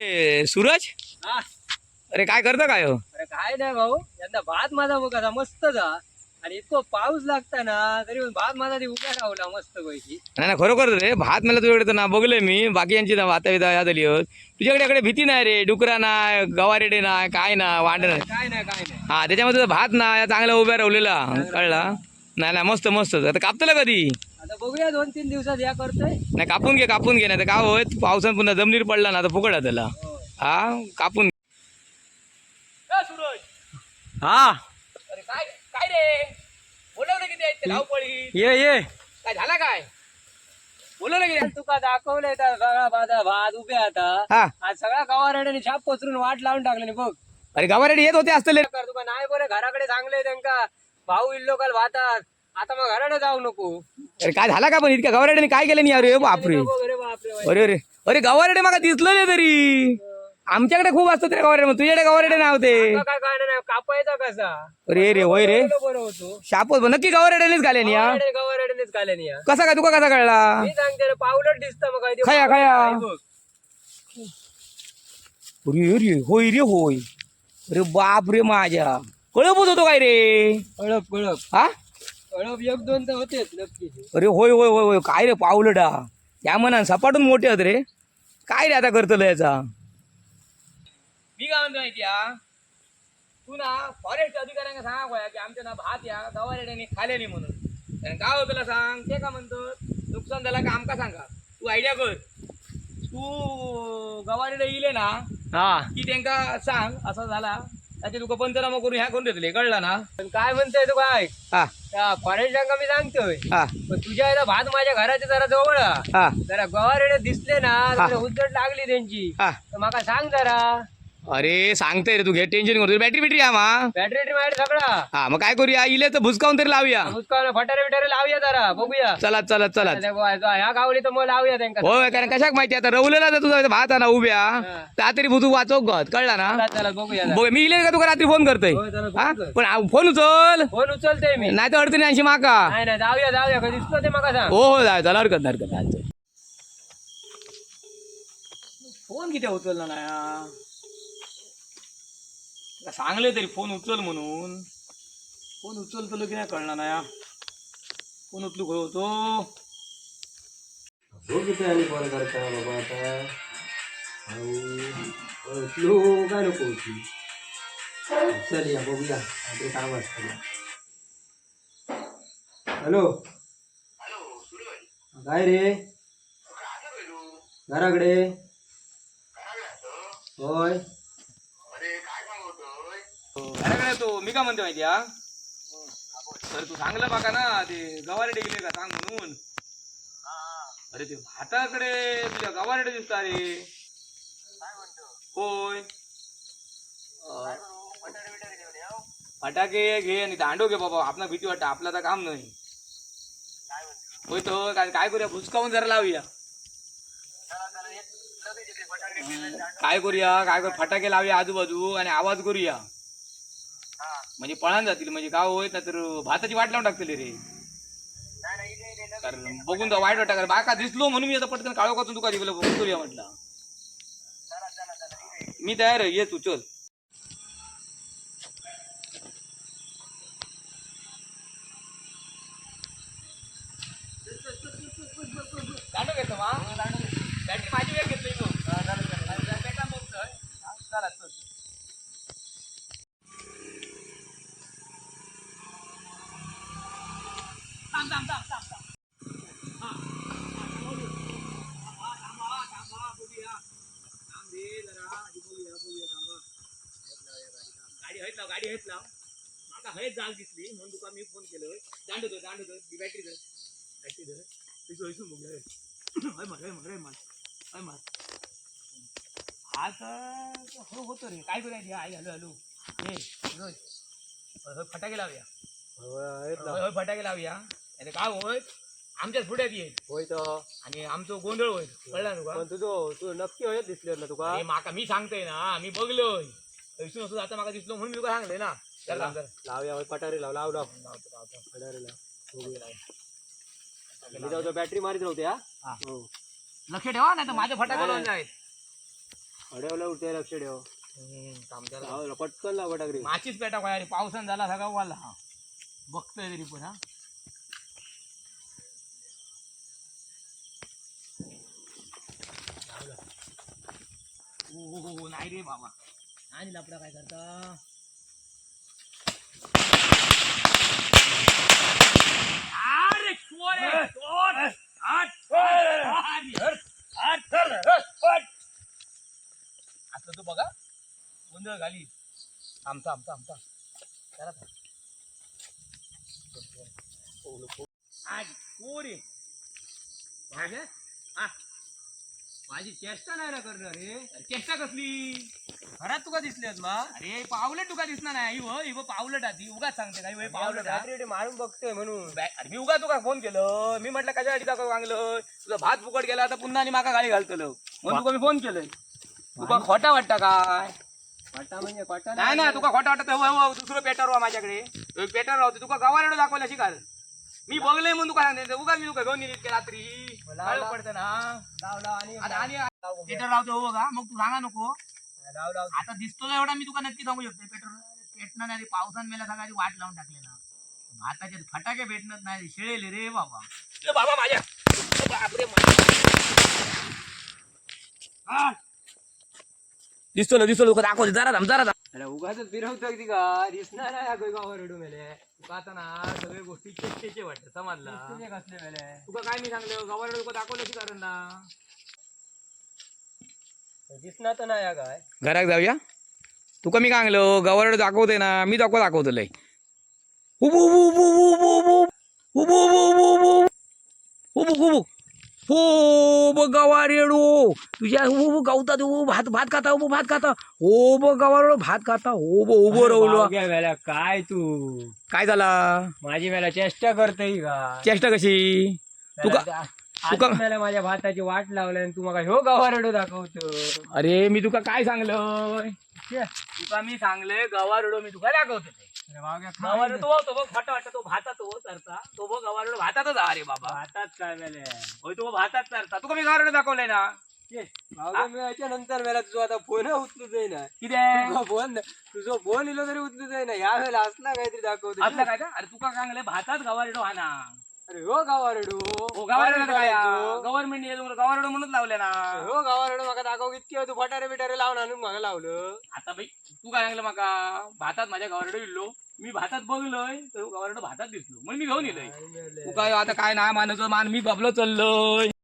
ए, सूरज? हा. अरे काय करतं काय हो? अरे काय नाही भाऊ. यंदा भात माझा बघा मस्त जा. आणि इतकं पाऊस लागता ना तरी पण भात माझा ती उभ्या राहला मस्त पैकी. नाही ना खरोखर रे भात मला तुझ्याकडे तर ना बघलोय मी. बाकी यांची ना भाता बिता याद आली होत तुझ्याकडे इकडे भीती नाही रे डुकरा नाही गवारेडे नाही काय ना वांड नाही. काय नाही काय नाही. हा त्याच्यामध्ये तुझा भात ना या चांगला उभ्या राहलेला. कळला? नाही नाही मस्त मस्त. आता कापतला कधी? आता बघूया दोन तीन दिवसात या करतोय. नाही कापून घे कापून घे नाही तर काय होत पावसानं पुन्हा जमिनीवर पडला ना आहे त्याला. हा. कापून सूरज! हा. अरे काय काय रे? बोलवलं किती ते धावपळी? ये ये. काय झाला काय? बोलवलं किती तुका दाखवलंय सगळा भात उभे आता. हा. आज सगळा गावारेड्याने छाप पसरून वाट लावून टाकले बघ. अरे गवारेडे येत होते असतले कर तुका नाही बोले घराकडे चांगले त्यांका. भाऊ इल्लो काल भातात आता मग घराकडे जाऊ नको. अरे काय झाला का पण इतक्या गवारेड्याने काय केलं नाही अरे बापरे. नको रे बापरे. अरे अरे अरे गवारेडे मला दिसलं नाही तरी. आमच्याकडे खूप असतात रे गवारेडे मग तुझ्याकडे गवारेडे काय काय नाही कापायचा कसा? अरे रे होय रे. बोललो बरं होतो. शापोत नक्की गवारेडेनेच घाले नि हा? गवारेड्यानेच घाले नाही कसा काय तुका कसा कळला? मी सांगते रे पावलट दिसतं मग काय ते खया, खया. आहे बघ. अरे अरे होय रे होय. अरे बाप रे माझ्या. कळपच होतो काय रे? कळप कळप. हा? एक दोन तर होतेच अरे होय होय होय होय. काय रे पावलडा? त्या मनान सपाटून मोठे आहेत रे. काय रे आता करतलं याचा? मी काय म्हणतो माहिती हा तू ना फॉरेस्ट अधिकाऱ्यांना सांगा गोया की आमच्या ना भात या गवारेड्याने खाले नाही म्हणून. आणि काय होतं सांग? ते का म्हणतो? नुकसान झालं का आमका सांगा? तू आयडिया कर. तू गवारेडे इले ना हा. की त्यांका सांग असं झाला. त्याचे तुका पंचनामा करून ह्या करून देतले कळला ना? पण काय म्हणतोय तू काय? हा. फॉरेस्टांका मी सांगतोय. हा. पण तुझ्या भात माझ्या घराच्या जरा जवळ आ. हा. जरा गवारेडे दिसले ना तर उद्धट लागली त्यांची. हा. तर माका सांग जरा. अरे सांगते रे तू घे टेन्शन करतो बॅटरी बिटरी हा मा. बॅटरी माहिती सगळा. हा मग काय करूया? इले तर भुसकावून तरी लावूया. भुसकावलं फटारे बिटारे लावूया जरा बघूया. चला चला चला. ह्या गावली तर मग लावूया त्यांका होय कारण कशाक माहिती आता रवलेला तर तुझा भात ना उभ्या त्या तरी भुतू वाचव गत कळला ना? चला चला बघूया जरा. बघ, मी इले का तुका रात्री फोन करतोय? होय, जरा हा? कर. पण आ- फोन उचल. फोन उचलते मी. नाही तर अडचणी ऐंशी माका. नाही नाही जाऊया जाऊया. कधी दिसतो ते सांग. हो हो चला हरकत नाही, हरकत नाही. फोन किती उचलला ना सांगले तरी फोन उचल म्हणून. फोन उचलतो की नाही कळणार ना फोन उचलू खो होतो. हो किती आणि फोन करता बाबा आता. उचलू काय नको उचलू चल या बघूया. आपले काम असतं हॅलो? काय रे? घराकडे? होय. अरे काय तो मी काय म्हणते माहिती हा? तू सांगलं बघा ना ते गवारेडे गेले का सांग म्हणून. अरे ते भाताकडे तुझ्या गवारेडे दिसत अरे होय. अं, फटाके घे आणि दांडो घे बाबा आपला भीती वाटत आपला तर काम नाही. होय तो काय काय करूया भुसकावून जरा लावूया. काय करूया काय करू फटाके लावूया आजूबाजू आणि आवाज करूया. म्हणजे पळान जातील म्हणजे गाव होईत ना तर भाताची वाट लावून टाकतील रे. कारण बघून तर वाईट वाटत कारण बाका दिसलो म्हणून मी आता पटकन काळो काचून तुका दिलं बघून करूया म्हटलं. मी तयार आहे ये तू चल. घेतो माझी वेळ घेतली तू बॅटा बघतोय चला चल थांब थांब थांब थांब थांब हा. हा, थांबवली. थांबा, थांबा, थांबा, बघूया. थांब रे जरा, आधी बघूया, बघूया, थांबा. गाडी आहेत लाव गाडी आहेत लाव माका हयच जाल दिसली म्हणून तुका मी फोन केलोय दांडू दर दांडू दर ती बॅटरी दर बॅटरी दर तिथं हयसून बघूया हय मार हय मार हय मार हय मार. तर हो होतो रे. काय करायची आई हॅलो हॅलो. हे होय, फटाके लावूया. होय, फटाके लावूया. अरे काय होय आमच्याच पुढ्यात येईल. होय तर आणि आमचं गोंधळ होईल. कळला तुका? पण तुझं तू नक्की होय दिसले ना तुका? माका मी सांगतोय ना मी बघलोय. असं जाता दिसलो म्हणून मी तुका सांगले ना. चला पटारे लाव लाव लाव. लावतो, लावतो. पटारे लाव. बघूया मी जाऊ बॅटरी मारीत राहते हा? हा. हो. लक्ष ठेवा नाही तर माझं फटाका लावून जाईल. अडवला उठे लक्ष ठेव. लाव, पटकन लाव फटाकडी. माचीच पेटा काय पावसान झाला सगळा वाला हा. बघतोय तरी पण हा. हो, हो, हो, नाही रे बाबा. आणि लपडा काय करता? आता तू बघा गोंधळ घाली. आमचा आमचा आमचा करा थांब आज चोरे हा. माझी चेष्टा नाही ना करणार रे. चेष्टा कसली? घरात तुका दिसलेत मा? अरे. पावलं तुका दिसणार नाही. इव पावलं आधी उगाच सांगते काय पावलं रात्री मारून बघतोय म्हणून. अरे मी उगा तुका फोन केलं. मी म्हटलं कशासाठी दाखव मागलं तुझा भात फुकट गेला आता पुन्हा आणि माका गाडी घालतलो. म्हणून तुका मी फोन केलंय. तुका खोटा वाटता काय पटा म्हणजे पटा नाही ना तुका खोटा वाटत. हो, हो, दुसरं पेटर वा माझ्याकडे. पेटर राहतो तुका गवारेडो दाखवला शिकाल मी बघलंय म्हणून तुका सांगते उगा मी तुका घेऊन येईल रात्री. पडतं ना. लाव लाव आणि आता आणि पेटर राहतो हो बघा. मग तू सांगा नको. लाव लाव. आता दिसतो ना एवढा मी तुका नक्की सांगू शकतो पेट्रोल पेटणार नाही पावसान मेला सगळ्याची वाट लावून टाकलेला भाताचे फटाके भेटणार नाही शिळेले रे बाबा. बाबा माझ्या. बापरे. दिसतो ना दिसतो लोक दाखवते जरा थांब जरा. अरे उगाच फिरवतो ती का दिसणार अगं गावावर रडू मेले. तुका आता ना सगळ्या गोष्टी चेष्टेचे वाटतं समजला. कसले मेले. तुका काय मी सांगलं? गवार लोक दाखवलं की कारण ना. दिसणार तर नाही काय घराक जाऊया? तुका मी सांगलो गवारड दाखवते ना मी दाखव दाखवतलंय उबू उबू उबू उबू उबू उबू उबू उबू उबू उबू उबू उबू. हो ब गवारेडो तुझ्या उबू गावतात उबू भात भात खाता उबू भात खाता. हो ब गवारेडो भात खाता हो ब उभं रवलो. काय तू? काय झाला? माझी मेला चेष्टा करते का? चेष्टा कशी? तुका- तुका- मेला माझ्या भाताची वाट लावल्या आणि तू मग ह्यो गावारडो दाखवतो. अरे मी तुका काय सांगलं तुका मी सांगले गवारडो मी तुका दाखवतो. तो तो बघ फाटा वाटत तो भातात तो चरता. तो बघ गवारडो भातातच आहे रे बाबा. भातात काय होय तो भातात गवारडो दाखवलंय ना. मेल्याच्या नंतर मेला तुझा आता फोन उचलू जाईना. किती फोन तुझं फोन इलो तरी उचलू जाईना. या वेळेला असला काहीतरी दाखवतो. असला काय का? अरे तुका सांगले भातात गवारडो हा ना. अरे हो गावारडो. हो गवारडो काय गव्हर्नमेंट गवारडो म्हणून लावले ना. हो गावारडो माका दाखव कितकी तू फटारे बिटारे लावून आणून मागा लावलं. आता भाई तू काय सांगलं माका? भातात माझ्या गवारडो इल्लो मी भातात बघलोय तर गवारडो भातात दिसलो. म्हणून मी घेऊन येलोय तू काय आता काय नाही मानायचं मान मी बबलो चाललोय.